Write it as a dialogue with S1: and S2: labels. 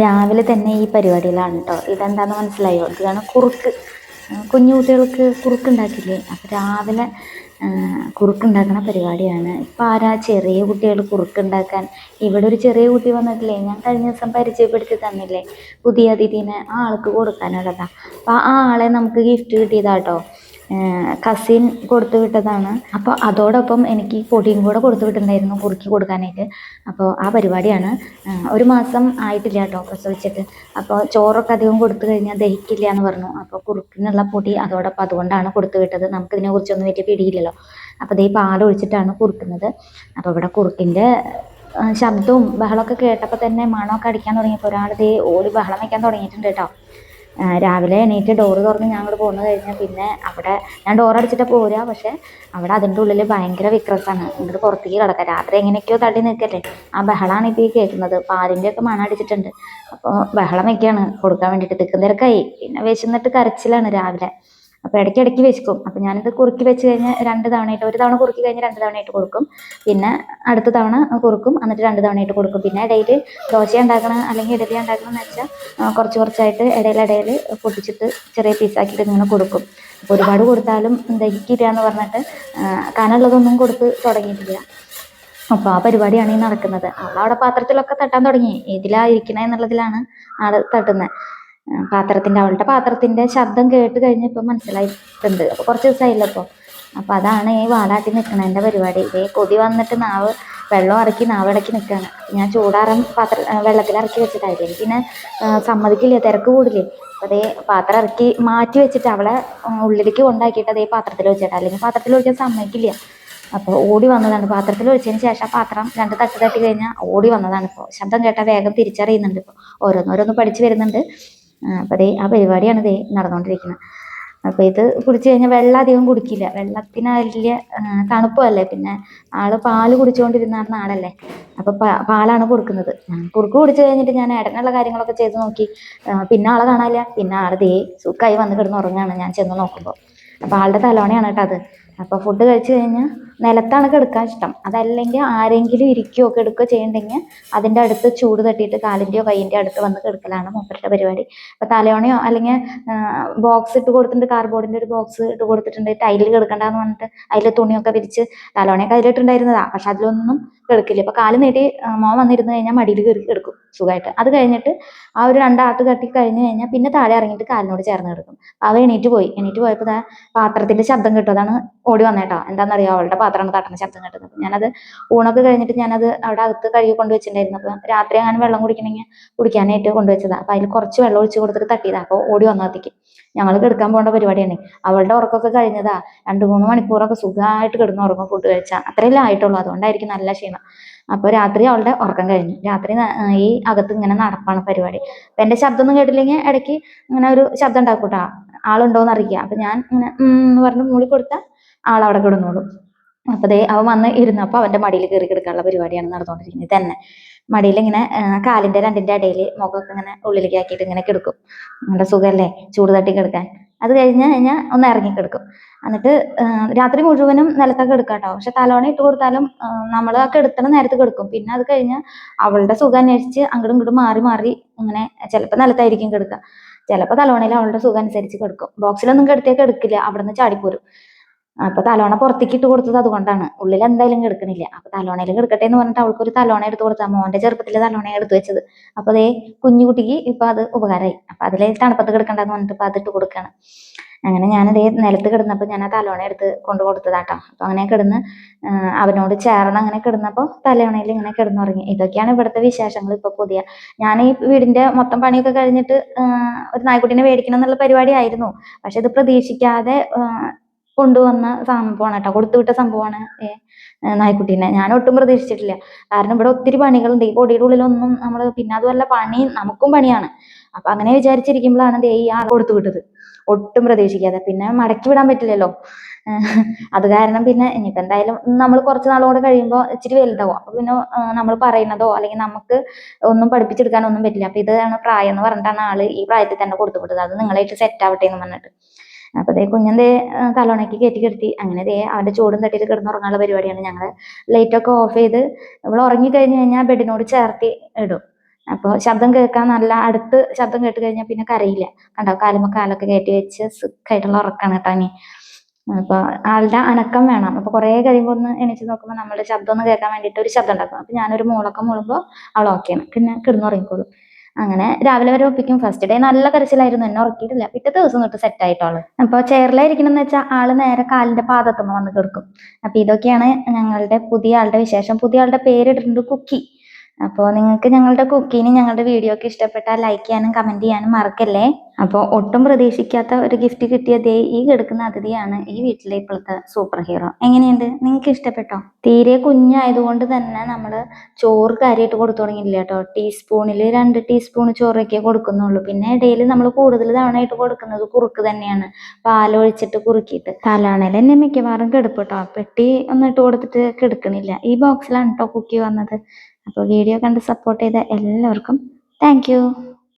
S1: രാവിലെ തന്നെ ഈ പരിപാടിയിലാണ് കേട്ടോ ഇതെന്താന്ന് മനസ്സിലായോ? ഇതാണ് കുറുക്ക്. കുഞ്ഞു കുട്ടികൾക്ക് കുറുക്കുണ്ടാക്കില്ലേ? അപ്പോൾ അപ്പം രാവിലെ കുറുക്കുണ്ടാക്കുന്ന പരിപാടിയാണ്. ഇപ്പോൾ ആരാ ചെറിയ കുട്ടികൾ കുറുക്കുണ്ടാക്കാൻ? ഇവിടെ ഒരു ചെറിയ കുട്ടി വന്നിട്ടില്ലേ? ഞാൻ കഴിഞ്ഞ ദിവസം പരിചയപ്പെടുത്തി തന്നില്ലേ? പുതിയ അതിഥീനെ ആ ആൾക്ക് കൊടുക്കാനുള്ളതാ. അപ്പോൾ ആ ആളെ നമുക്ക് ഗിഫ്റ്റ് കിട്ടിയതാട്ടോ കസിൻ കൊടുത്തു വിട്ടതാണ്. അപ്പോൾ അതോടൊപ്പം എനിക്ക് പൊടിയും കൂടെ കൊടുത്തു വിട്ടിട്ടുണ്ടായിരുന്നു കുറുക്കി കൊടുക്കാനായിട്ട്. അപ്പോൾ ആ പരിപാടിയാണ് ഒരു മാസം ആയിട്ടില്ല കേട്ടോ പ്രസവിച്ചിട്ട്. അപ്പോൾ ചോറൊക്കെ അധികം കൊടുത്തു കഴിഞ്ഞാൽ ദഹിക്കില്ല എന്ന് പറഞ്ഞു. അപ്പോൾ കുറുക്കിനുള്ള പൊടി അതോടൊപ്പം അതുകൊണ്ടാണ് കൊടുത്തു വിട്ടത്. നമുക്കിതിനെ കുറിച്ചൊന്നും വലിയ പിടിയില്ലല്ലോ. അപ്പോൾ ദേ പാൽ ഒഴിച്ചിട്ടാണ് കുറുക്കുന്നത്. അപ്പോൾ ഇവിടെ കുറുക്കിന്റെ ശബ്ദവും ബഹളമൊക്കെ കേട്ടപ്പോൾ തന്നെ മണമൊക്കെ അടിക്കാൻ തുടങ്ങിയപ്പോൾ ഒരാൾ ദേ ഓടി ബഹളം വയ്ക്കാൻ തുടങ്ങിയിട്ടുണ്ട് കേട്ടോ. രാവിലെ എണീറ്റ് ഡോറ് തുറന്ന് ഞാൻ അങ്ങോട്ട് പോന്നു കഴിഞ്ഞാൽ പിന്നെ അവിടെ ഞാൻ ഡോർ അടിച്ചിട്ട് പോരുക പക്ഷേ അവിടെ അതിന്റെ ഉള്ളിൽ ഭയങ്കര വിക്രസാണ്. ഇങ്ങോട്ട് പുറത്തേക്ക് കിടക്കുക രാത്രി എങ്ങനെയൊക്കെയോ തള്ളി നിൽക്കല്ലേ ആ ബഹളമാണ് ഇപ്പോൾ ഈ കേൾക്കുന്നത്. പാലിന്റെ ഒക്കെ മണം അടിച്ചിട്ടുണ്ട്. അപ്പോൾ ബഹളം വയ്ക്കുകയാണ് കൊടുക്കാൻ വേണ്ടിയിട്ട് തിക്കും തിരക്കായി. പിന്നെ വിശന്നിട്ട് കരച്ചിലാണ് രാവിലെ. അപ്പോൾ ഇടയ്ക്കിടയ്ക്ക് വിശക്കും അപ്പോൾ ഞാനിത് കുറുക്കി വെച്ച് കഴിഞ്ഞാൽ രണ്ട് തവണയായിട്ട് ഒരു തവണ കുറുക്കി കഴിഞ്ഞാൽ രണ്ട് തവണയായിട്ട് കൊടുക്കും. പിന്നെ അടുത്ത തവണ കുറുക്കും എന്നിട്ട് രണ്ട് തവണയായിട്ട് കൊടുക്കും. പിന്നെ ഇടയിൽ ദോശ ഉണ്ടാക്കണം അല്ലെങ്കിൽ ഇഡലി ഉണ്ടാക്കണം എന്ന് വെച്ചാൽ കുറച്ച് കുറച്ചായിട്ട് ഇടയിലിടയിൽ പൊട്ടിച്ചിട്ട് ചെറിയ പീസാക്കിയിട്ട് ഇങ്ങനെ കൊടുക്കും. അപ്പോൾ ഒരുപാട് കൊടുത്താലും ദഹിക്കില്ല എന്ന് പറഞ്ഞിട്ട് ആ, കനമുള്ളതൊന്നും കൊടുത്ത് തുടങ്ങിയിട്ടില്ല. അപ്പോൾ ആ പരിപാടിയാണ് ഈ നടക്കുന്നത്. അവളവിടെ പാത്രത്തിലൊക്കെ തട്ടാൻ തുടങ്ങി. ഇതിലാ ഇരിക്കണേ എന്നുള്ളതിലാണ് ആൾ തട്ടുന്നത്. പാത്രത്തിന്റെ അവളുടെ പാത്രത്തിന്റെ ശബ്ദം കേട്ട് കഴിഞ്ഞപ്പോൾ മനസ്സിലായിട്ടുണ്ട്. അപ്പോൾ കുറച്ച് ദിവസമായില്ല അപ്പോൾ അതാണ് ഈ വാലാട്ടി നിൽക്കണതിന്റെ പരിപാടി. ഇതേ കൊതി വന്നിട്ട് നാവ് വെള്ളം ഇറക്കി നാവ് ഇടയ്ക്ക് നിൽക്കുകയാണ്. ഞാൻ ചൂടാറാൻ പാത്ര വെള്ളത്തിൽ ഇറക്കി വെച്ചിട്ടായിരിക്കും. പിന്നെ സമ്മതിക്കില്ല തിരക്ക് കൂടില്ലേ? അപ്പോൾ അതേ പാത്രം ഇറക്കി മാറ്റി വെച്ചിട്ട് അവളെ ഉള്ളിലേക്ക് കൊണ്ടാക്കിയിട്ട് അതേ പാത്രത്തിൽ വെച്ചിട്ട് അല്ലെങ്കിൽ പാത്രത്തിൽ ഒഴിക്കാൻ സമ്മതിക്കില്ല. അപ്പോൾ ഓടി വന്നതാണ്. പാത്രത്തിൽ ഒഴിച്ചതിന് ശേഷം പാത്രം രണ്ട് തട്ട് തട്ടി കഴിഞ്ഞാൽ ഓടി വന്നതാണ് ഇപ്പോൾ. ശബ്ദം കേട്ടാൽ വേഗം തിരിച്ചറിയുന്നുണ്ട് ഇപ്പോൾ. ഓരോന്നോരോന്ന് പഠിച്ചു വരുന്നുണ്ട്. അപ്പോൾ അതേ ആ പരിപാടിയാണ് ദേ നടന്നുകൊണ്ടിരിക്കുന്നത് അപ്പോൾ ഇത് കുടിച്ചു കഴിഞ്ഞാൽ വെള്ളം അധികം കുടിക്കില്ല. വെള്ളത്തിന് വലിയ തണുപ്പല്ലേ. പിന്നെ ആൾ പാൽ കുടിച്ചുകൊണ്ടിരുന്ന ആളല്ലേ അപ്പോൾ പാലാണ് കൊടുക്കുന്നത്. കുറുക്ക് കുടിച്ചു കഴിഞ്ഞിട്ട് ഞാൻ ഇടനുള്ള കാര്യങ്ങളൊക്കെ ചെയ്ത് നോക്കി. പിന്നെ ആളെ കാണാനില്ല. പിന്നെ ആൾ ദേ സുഖമായി വന്ന് കിടന്ന് ഉറങ്ങാണ് ഞാൻ ചെന്ന് നോക്കുമ്പോൾ അപ്പോൾ ആളുടെ തലോണയാണ് കേട്ടോ അത്. അപ്പോൾ ഫുഡ് കഴിച്ചു കഴിഞ്ഞാൽ നിലത്താണ് കിടക്കാൻ ഇഷ്ടം. അതല്ലെങ്കിൽ ആരെങ്കിലും ഇരിക്കുകയോ കിടക്കുകയോ ചെയ്യണ്ടെങ്കിൽ അതിന്റെ അടുത്ത് ചൂട് തട്ടിയിട്ട് കാലിന്റെയോ കൈയിന്റെയോ അടുത്ത് വന്ന് കിടക്കലാണ് മൂപ്പരുടെ പരിപാടി. അപ്പോൾ തലയോണയോ അല്ലെങ്കിൽ ബോക്സ് ഇട്ട് കൊടുത്തിട്ടുണ്ട് കാർബോർഡിന്റെ ഒരു ബോക്സ് ഇട്ട് കൊടുത്തിട്ടുണ്ട് ടൈലിൽ കിടക്കണ്ടെന്ന് പറഞ്ഞിട്ട് അതിൽ തുണിയൊക്കെ വിരിച്ച് തലോണയൊക്കെ അതിലിട്ടുണ്ടായിരുന്നതാ പക്ഷെ അതിലൊന്നും കിടക്കില്ല. ഇപ്പോൾ കാൽ നീട്ടി മോ മോൻ വന്നിരുന്ന് കഴിഞ്ഞാൽ മടിയിൽ കയറി കിടക്കും സുഖമായിട്ട്. അത് കഴിഞ്ഞിട്ട് ആ ഒരു രണ്ടാട്ട് കട്ടി കഴിഞ്ഞ് കഴിഞ്ഞാൽ പിന്നെ താഴെ ഇറങ്ങിയിട്ട് കാലിനോട് ചേർന്ന് കിടക്കും. അവ എണീറ്റ് പോയി. എണീറ്റ് പോയപ്പോൾ പാത്രത്തിന്റെ ശബ്ദം കിട്ടും. അതാണ് ഓടി വന്നേട്ടോ. എന്താണെന്നറിയോ അവളുടെ പാത്രമാണ് തട്ടണ ശബ്ദം കേട്ടത്. അപ്പൊ ഞാനത് ഊണൊക്കെ കഴിഞ്ഞിട്ട് ഞാനത് അവിടെ അകത്ത് കഴുകി കൊണ്ടുവച്ചിട്ടുണ്ടായിരുന്നു അപ്പോൾ രാത്രി അങ്ങനെ വെള്ളം കുടിക്കണമെങ്കിൽ കുടിക്കാനായിട്ട് കൊണ്ടുവച്ചതാണ് അപ്പോൾ അതിൽ കുറച്ച് വെള്ളം ഒഴിച്ച് കൊടുത്തിട്ട് തട്ടിയതാണ് അപ്പോൾ ഓടി വന്നത്തേക്ക് ഞങ്ങൾ കിടക്കാൻ പോകേണ്ട പരിപാടിയാണ്. അവളുടെ ഉറക്കമൊക്കെ കഴിഞ്ഞതാ. രണ്ട് മൂന്ന് മണിക്കൂറൊക്കെ സുഖമായിട്ട് കിടന്ന് ഉറങ്ങും ഫുഡ് കഴിച്ചാൽ അത്രയല്ലേ ആയിട്ടുള്ളൂ. അതുകൊണ്ടായിരിക്കും നല്ല ക്ഷീണം. അപ്പോൾ രാത്രി അവളുടെ ഉറക്കം കഴിഞ്ഞു. രാത്രി ഈ അകത്ത് ഇങ്ങനെ നടപ്പാണ് പരിപാടി. അപ്പം എന്റെ ശബ്ദം ഒന്നും കേട്ടില്ലെങ്കിൽ ഇടയ്ക്ക് ഇങ്ങനെ ഒരു ശബ്ദം ഉണ്ടാക്കൂട്ടാ ആളുണ്ടോന്ന് അറിയിക്കുക. അപ്പം ഞാൻ ഇങ്ങനെ എന്ന് പറഞ്ഞ് മൂളി കൊടുത്താൽ ആളവിടെ കിടന്നോളും. അപ്പൊ ദേ അവൻ വന്ന് ഇരുന്നപ്പോ അവന്റെ മടിയിൽ കയറി കിടക്കാനുള്ള പരിപാടിയാണ് നടന്നുകൊണ്ടിരിക്കുന്നത്. തന്നെ. മടിയിൽ ഇങ്ങനെ കാലിന്റെ രണ്ടിന്റെ ഇടയിൽ മുഖമൊക്കെ ഇങ്ങനെ ഉള്ളിലേക്ക് ആക്കിയിട്ട് ഇങ്ങനെ കിടക്കും. നല്ല സുഖമല്ലേ? ചൂട് തട്ടി കിടക്കാൻ. അത് കഴിഞ്ഞ് കഴിഞ്ഞാൽ ഒന്ന് ഇറങ്ങി കിടക്കും. എന്നിട്ട് രാത്രി മുഴുവനും നിലത്തൊക്കെ എടുക്കാം കേട്ടോ. പക്ഷെ തലോണ ഇട്ട് കൊടുത്താലും നമ്മൾ ആ നേരത്ത് കിടക്കും. പിന്നെ അത് കഴിഞ്ഞാൽ അവളുടെ സുഖം അന്വേഷിച്ച് അങ്ങോട്ടും ഇങ്ങോട്ടും മാറി മാറി ഇങ്ങനെ ചിലപ്പോൾ നിലത്തായിരിക്കും കിടക്കുക. ചിലപ്പോൾ തലോണയിൽ അവളുടെ സുഖം അനുസരിച്ച് കിടക്കും. ബോക്സിലൊന്നും കിടത്തിയൊക്കെ എടുക്കില്ല അവിടെ നിന്ന് ചാടിപ്പോരും. അപ്പൊ തലോണ പുറത്തേക്ക് ഇട്ട് കൊടുത്തത് അതുകൊണ്ടാണ്. ഉള്ളിൽ എന്തായാലും കിടക്കണില്ല. അപ്പൊ തലോണയിൽ കിടക്കട്ടെ എന്ന് പറഞ്ഞിട്ട് അവൾക്ക് ഒരു തലോണ എടുത്ത് കൊടുത്ത മോന്റെ ചെറുപ്പത്തിലെ തലോണ എടുത്ത് വെച്ചത്. അപ്പൊ അതേ കുഞ്ഞു കുട്ടിക്ക് ഇപ്പൊ അത് ഉപകാരമായി. അപ്പൊ അതിലെ തണുപ്പത്ത് കിടക്കണ്ടെന്ന് പറഞ്ഞിട്ട് ഇപ്പൊ അതിട്ട് കൊടുക്കാണ്. അങ്ങനെ ഞാൻ അതേ നിലത്ത് കിടന്നപ്പോൾ ഞാൻ ആ തലോണ എടുത്ത് കൊണ്ടു കൊടുത്തതാട്ടോ അപ്പൊ അങ്ങനെ കിടന്ന് അവനോട് ചേർന്ന് അങ്ങനെ കിടന്നപ്പോൾ തലോണയിൽ ഇങ്ങനെ കിടന്നുറങ്ങി. ഇതൊക്കെയാണ് ഇവിടുത്തെ വിശേഷങ്ങൾ ഇപ്പൊ പുതിയ. ഞാൻ ഈ വീടിന്റെ മൊത്തം പണിയൊക്കെ കഴിഞ്ഞിട്ട് ഒരു നായ്ക്കുട്ടീനെ മേടിക്കണം എന്നുള്ള പരിപാടി ആയിരുന്നു. പക്ഷെ ഇത് പ്രതീക്ഷിക്കാതെ കൊണ്ടുവന്ന സംഭവമാണ് കേട്ടോ. കൊടുത്തുവിട്ട സംഭവമാണ് നായ്ക്കുട്ടീനെ. ഞാൻ ഒട്ടും പ്രതീക്ഷിച്ചിട്ടില്ല. കാരണം ഇവിടെ ഒത്തിരി പണികളുണ്ട്. ഈ പൊടിയുടെ ഉള്ളിലൊന്നും നമ്മൾ പിന്നെ അതുമല്ല പണി നമുക്കും പണിയാണ്. അപ്പൊ അങ്ങനെ വിചാരിച്ചിരിക്കുമ്പോഴാണ് ദേ ഈ ആൾ കൊടുത്തു വിട്ടത് ഒട്ടും പ്രതീക്ഷിക്കാതെ. പിന്നെ മടക്കി വിടാൻ പറ്റില്ലല്ലോ. അത് കാരണം പിന്നെ ഇനിയിപ്പോ എന്തായാലും നമ്മൾ കുറച്ച് നാളോടെ കഴിയുമ്പോൾ ഇച്ചിരി വലുതാവും. അപ്പൊ പിന്നെ നമ്മൾ പറയുന്നതോ അല്ലെങ്കിൽ നമുക്ക് ഒന്നും പഠിപ്പിച്ചെടുക്കാനൊന്നും പറ്റില്ല. അപ്പൊ ഇതാണ് പ്രായം എന്ന് പറഞ്ഞിട്ടാണ് ആൾ ഈ പ്രായത്തിൽ തന്നെ കൊടുത്തു വിട്ടത് അത് നിങ്ങളായിട്ട് സെറ്റ് ആവട്ടെ എന്ന് പറഞ്ഞിട്ട്. അപ്പൊ ദേ കുഞ്ഞന്തേ തലോണയ്ക്ക് കയറ്റി കിടത്തി. അങ്ങനെ ദേ അവന്റെ ചൂടും തട്ടിയിൽ കിടന്നുറങ്ങാനുള്ള പരിപാടിയാണ് ഞങ്ങൾ ലൈറ്റ് ഒക്കെ ഓഫ് ചെയ്ത് ഇവൾ ഉറങ്ങി കഴിഞ്ഞ് കഴിഞ്ഞാൽ ബെഡിനോട് ചേർത്തി ഇടും. അപ്പോൾ ശബ്ദം കേൾക്കാൻ നല്ല അടുത്ത് ശബ്ദം കേട്ട് കഴിഞ്ഞാൽ പിന്നെ കരയില്ല. കണ്ടോ? കാലുമ്മ കാലൊക്കെ കയറ്റി വെച്ച് സുഖായിട്ടുള്ള ഉറക്കാണ് കേട്ടോ ഇനി. അപ്പോൾ ആളുടെ അനക്കം വേണം. അപ്പൊ കുറേ കഴിയുമ്പോൾ ഒന്ന് എണീച്ച് നോക്കുമ്പോൾ നമ്മളുടെ ശബ്ദം ഒന്ന് കേൾക്കാൻ വേണ്ടിയിട്ട് ഒരു ശബ്ദം ഉണ്ടാക്കും. അപ്പൊ ഞാനൊരു മൂളക്കം മൂളുമ്പോൾ അവൾ ഓക്കെയാണ് പിന്നെ കിടന്നുറങ്ങിക്കോളും. അങ്ങനെ രാവിലെ വരെ ഒപ്പിക്കും. ഫസ്റ്റ് ഡേ നല്ല കരച്ചിലായിരുന്നു. എന്നെ ഉറക്കിയിട്ടില്ല. പിറ്റത്തെ ദിവസം തൊട്ട് സെറ്റ് ആയിട്ട് അപ്പൊ അപ്പോൾ ചെയറിലായിരിക്കണമെന്ന് വെച്ചാൽ ആൾ നേരെ കാലിന്റെ പാദത്തുമ്മ വന്ന് കിടക്കും. അപ്പൊ ഇതൊക്കെയാണ് ഞങ്ങളുടെ പുതിയ ആളുടെ വിശേഷം. പുതിയ ആളുടെ പേരിട്ടിട്ടുണ്ട് കുക്കി. അപ്പോൾ നിങ്ങൾക്ക് ഞങ്ങളുടെ കുക്കീന് ഞങ്ങളുടെ വീഡിയോ ഒക്കെ ഇഷ്ടപ്പെട്ടാൽ ലൈക്ക് ചെയ്യാനും കമന്റ് ചെയ്യാനും മറക്കല്ലേ? അപ്പോൾ ഒട്ടും പ്രതീക്ഷിക്കാത്ത ഒരു ഗിഫ്റ്റ് കിട്ടിയ ദേ ഈ കിടക്കുന്ന അതിഥിയാണ് ഈ വീട്ടിലെ ഇപ്പോഴത്തെ സൂപ്പർ ഹീറോ എങ്ങനെയുണ്ട്? നിങ്ങൾക്ക് ഇഷ്ടപ്പെട്ടോ? തീരെ കുഞ്ഞായതുകൊണ്ട് തന്നെ നമ്മൾ ചോറ് കാര്യമായിട്ട് കൊടുത്തു തുടങ്ങിയില്ല കേട്ടോ. ടീസ്പൂണിൽ രണ്ട് ടീസ്പൂൺ ചോറൊക്കെ കൊടുക്കുന്നുള്ളൂ. പിന്നെ ഇടയിൽ നമ്മൾ കൂടുതൽ തവണയായിട്ട് കൊടുക്കുന്നത് കുറുക്ക് തന്നെയാണ്. പാലൊഴിച്ചിട്ട് കുറുക്കിയിട്ട്. തലാണേൽ എന്നെ മിക്കവാറും കിടപ്പ് കേട്ടോ. പെട്ടി ഒന്നും ഇട്ട് കൊടുത്തിട്ട് കിടക്കണില്ല. ഈ ബോക്സിലാണ് കേട്ടോ കുക്കി വന്നത്? അപ്പോൾ വീഡിയോ കണ്ട് സപ്പോർട്ട് ചെയ്ത എല്ലാവർക്കും താങ്ക്